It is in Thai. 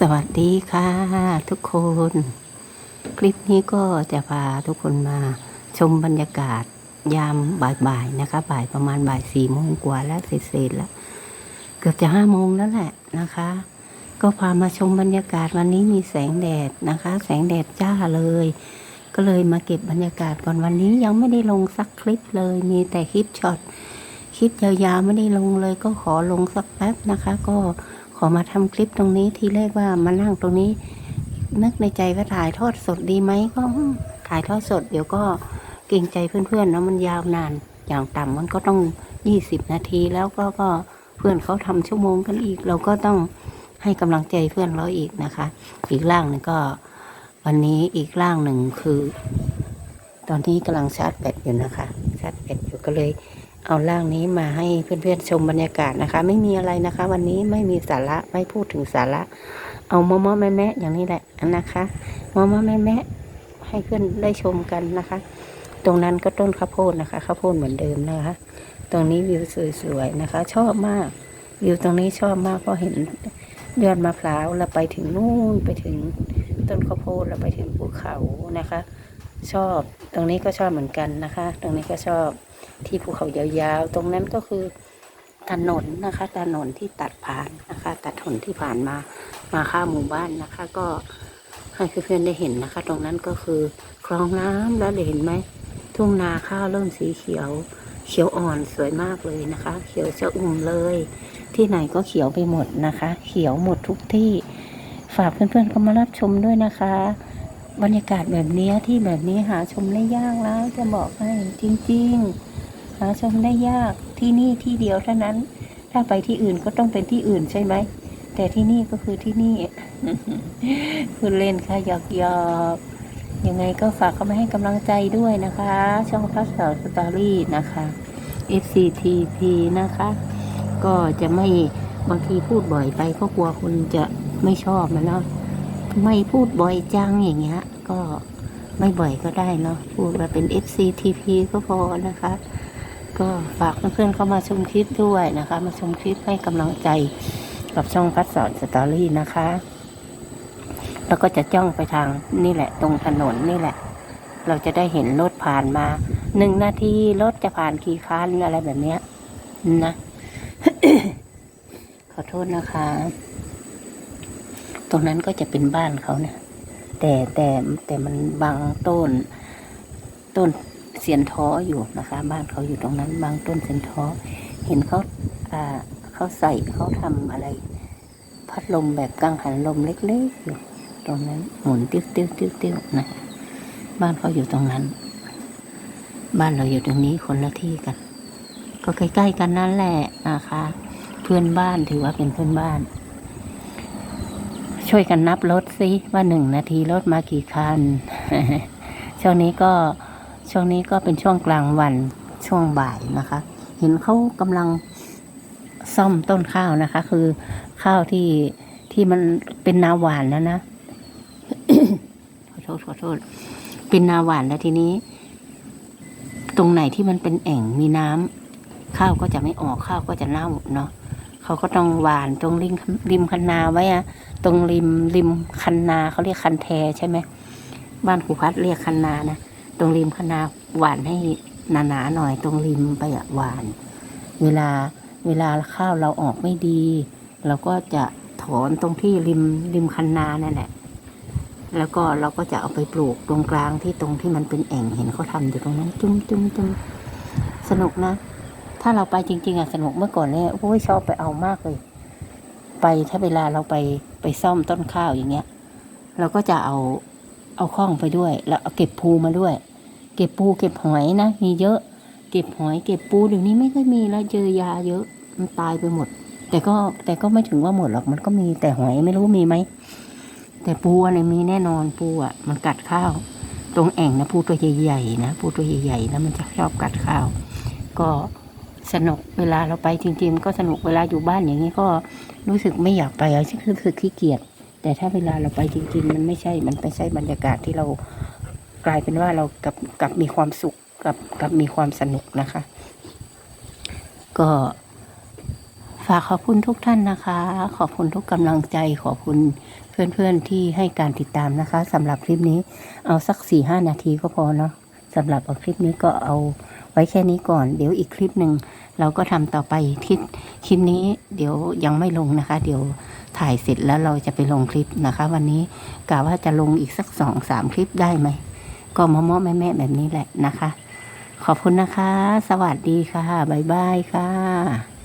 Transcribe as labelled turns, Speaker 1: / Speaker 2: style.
Speaker 1: สวัสดีค่ะทุกคน คลิปนี้ก็จะพาทุกคนมาชมบรรยากาศยามบ่ายๆนะคะ บ่ายประมาณบ่ายสี่โมงกว่าแล้วเสร็จแล้ว เกือบจะห้าโมงแล้วแหละนะคะ ก็พามาชมบรรยากาศวันนี้มีแสงแดดนะคะ แสงแดดจ้าเลย ก็เลยมาเก็บบรรยากาศก่อนวันนี้ยังไม่ได้ลงสักคลิปเลย มีแต่คลิปช็อตคลิปยาวๆไม่ได้ลงเลย ก็ขอลงสักแป๊บนะคะ ก็ ขอมาทำคลิปตรงนี้ที่แรกว่ามานั่งตรงนี้ นึกในใจว่าถ่ายทอดสดดีไหมก็ถ่ายทอดสด เดี๋ยวก็เกรงใจเพื่อนๆเนอะมันยาวนาน อย่างต่ำมันก็ต้องยี่สิบนาทีแล้วก็ก็เพื่อนเขาทำชั่วโมงกันอีก เราก็ต้องให้กำลังใจเพื่อนเราอีกนะคะ อีกร่างหนึ่งก็ วันนี้อีกร่างหนึ่งคือ ตอนนี้กำลังชาร์จแบตอยู่นะคะชาร์จแบตอยู่ก็เลย เอาร่างนี้มาให้เพื่อนๆชมบรรยากาศนะคะ ไม่มีอะไรนะคะ วันนี้ไม่มีสาระไม่พูดถึงสาระ เอามอมอแม่แม่อย่างนี้แหละนะคะมอมอแม่แม่ให้เพื่อนได้ชมกันนะคะ ตรงนั้นก็ต้นข้าวโพดนะคะข้าวโพดเหมือนเดิมนะคะ ตรงนี้วิวสวยๆนะคะ ชอบมากวิวตรงนี้ชอบมากเพราะเห็นยอดมะพร้าวแล้วไปถึงนู่นไปถึงต้นข้าวโพดแล้วไปถึงภูเขานะคะ ชอบ ตรงนี้ก็ชอบเหมือนกันนะคะ ตรงนี้ก็ชอบที่ภูเขายาวๆ ตรงนั้นก็คือถนนนะคะถนนที่ตัดผ่านนะคะตัดถนนที่ผ่านมามาข้ามหมู่บ้านนะคะ ก็ให้เพื่อนๆได้เห็นนะคะ ตรงนั้นก็คือคลองน้ำแล้วเห็นไหมทุ่งนาข้าวเริ่มสีเขียว เขียวอ่อนสวยมากเลยนะคะ เขียวจะอุ่มเลย ที่ไหนก็เขียวไปหมดนะคะ เขียวหมดทุกที่ ฝากเพื่อนๆเข้ามารับชมด้วยนะคะ บรรยากาศแบบนี้ที่แบบนี้หาชมได้ยากแล้ว จะบอกให้จริง ๆ หาชมได้ยากที่นี่ที่เดียวเท่านั้น ถ้าไปที่อื่นก็ต้องเป็นที่อื่นใช่ไหมแต่ที่นี่ก็คือที่นี่คุณเล่นค่ะหยอกหยอกๆยังไงก็ฝากเข้ามาให้กำลังใจด้วยนะคะ ช่องพัสดุสตอรี่นะคะ FCTP นะคะ ก็จะไม่บางทีพูดบ่อยไปก็กลัวคุณจะไม่ชอบมันเนาะ ไม่พูดบ่อยจังอย่างเงี้ย ก็ไม่บ่อยก็ได้เนาะพูดว่าเป็น FCTP ก็พอนะคะ ก็ฝากเพื่อนๆเข้ามาชมคลิปด้วยนะคะ มาชมคลิปให้กำลังใจกับช่องพัดสอนสตอรี่นะคะ แล้วก็จะจ้องไปทางนี่แหละ ตรงถนนนี่แหละ เราจะได้เห็นรถผ่านมาหนึ่งนาทีรถจะผ่านกี่คันอะไรแบบเนี้ยนะขอโทษนะคะ ตรงนั้นก็จะเป็นบ้านเขาเนี่ย แต่แต่แต่มันบางต้น ต้นเสียนท้ออยู่นะคะ บ้านเขาอยู่ตรงนั้น บางต้นเสียนท้อ เห็นเขาอ่าเขาใส่เขาทำอะไร พัดลมแบบกังหันลมเล็กๆอยู่ตรงนั้นหมุนติ้วติ้วติ้วติ้วนะบ้านเขาอยู่ตรงนั้น บ้านเราอยู่ตรงนี้คนละที่กัน ก็ใกล้ๆกันนั่นแหละนะคะ เพื่อนบ้านถือว่าเป็นเพื่อนบ้าน ช่วยกันนับรถสิว่าหนึ่งนาทีรถมากี่คัน ช่วงนี้ก็ช่วงนี้ก็เป็นช่วงกลางวันช่วงบ่ายนะคะ เห็นเขากำลังซ่อมต้นข้าวนะคะ คือข้าวที่ที่มันเป็นนาหวานแล้วนะขอโทษขอโทษ เป็นนาหวานแล้วทีนี้ ตรงไหนที่มันเป็นแอ่งมีน้ำข้าวก็จะไม่ออกข้าวก็จะเน่าเนาะ เขาก็ต้องหวานตรงริมริมคันนาไว้อะตรงริมริมคันนาเขาเรียกคันแทใช่ไหมบ้านครูพัดเรียกคันนานะตรงริมคันนาหวานให้หนาๆหน่อย ตรงริมไปอะหวาน เวลาเวลาข้าวเราออกไม่ดี เราก็จะถอนตรงที่ริมริมคันนานั่นแหละแล้วก็เราก็จะเอาไปปลูกตรงกลางที่ตรงที่มันเป็นแอ่งเห็นเขาทำอยู่ตรงนั้น จุ้มจุ้มจุ้มสนุกนะ ถ้าเราไปจริง ๆอะสนุกเมื่อก่อนเนี่ยโอ้ยชอบไปเอามากเลย ไปถ้าเวลาเราไปไปซ่อมต้นข้าวอย่างเงี้ย เราก็จะเอาเอาข้องไปด้วย แล้วเอาเก็บภูมาด้วย เก็บปูเก็บหอยนะมีเยอะ เก็บหอยเก็บปูเดี๋ยวนี้ไม่ค่อยมีแล้วเจอยาเยอะมันตายไปหมด แต่ก็แต่ก็ไม่ถึงว่าหมดหรอกมันก็มีแต่หอยไม่รู้มีไหมแต่ปูอะไรมีแน่นอนปูอะ มันกัดข้าว ตรงแอ่งนะปูตัวใหญ่ๆนะปูตัวใหญ่ๆนะมันจะชอบกัดข้าว ก็ สนุกเวลาเราไปจริง ๆ ก็สนุกเวลาอยู่บ้านอย่างนี้ก็รู้สึกไม่อยากไปอะคือคือขี้เกียจแต่ถ้าเวลาเราไปจริง ๆ มันไม่ใช่ มันไม่ใช่บรรยากาศที่เรากลายเป็นว่าเรากับกับมีความสุขกับกับมีความสนุกนะคะ ก็ฝากขอบคุณทุกท่านนะคะ ขอบคุณทุกกำลังใจ ขอบคุณเพื่อนๆที่ให้การติดตามนะคะสำหรับคลิปนี้เอาสักสี่ห้านาทีก็พอเนาะสำหรับเอาคลิปนี้ก็เอา ไว้แค่นี้ก่อน เดี๋ยวอีกคลิปหนึ่งเราก็ทำต่อไปคลิปคลิปนี้เดี๋ยวยังไม่ลงนะคะ เดี๋ยวถ่ายเสร็จแล้วเราจะไปลงคลิปนะคะ วันนี้กะว่าจะลงอีกสักสองสามคลิปได้ไหมก็มอมอแม่แม่แบบนี้แหละนะคะ ขอบคุณนะคะ สวัสดีค่ะบ๊ายบายค่ะ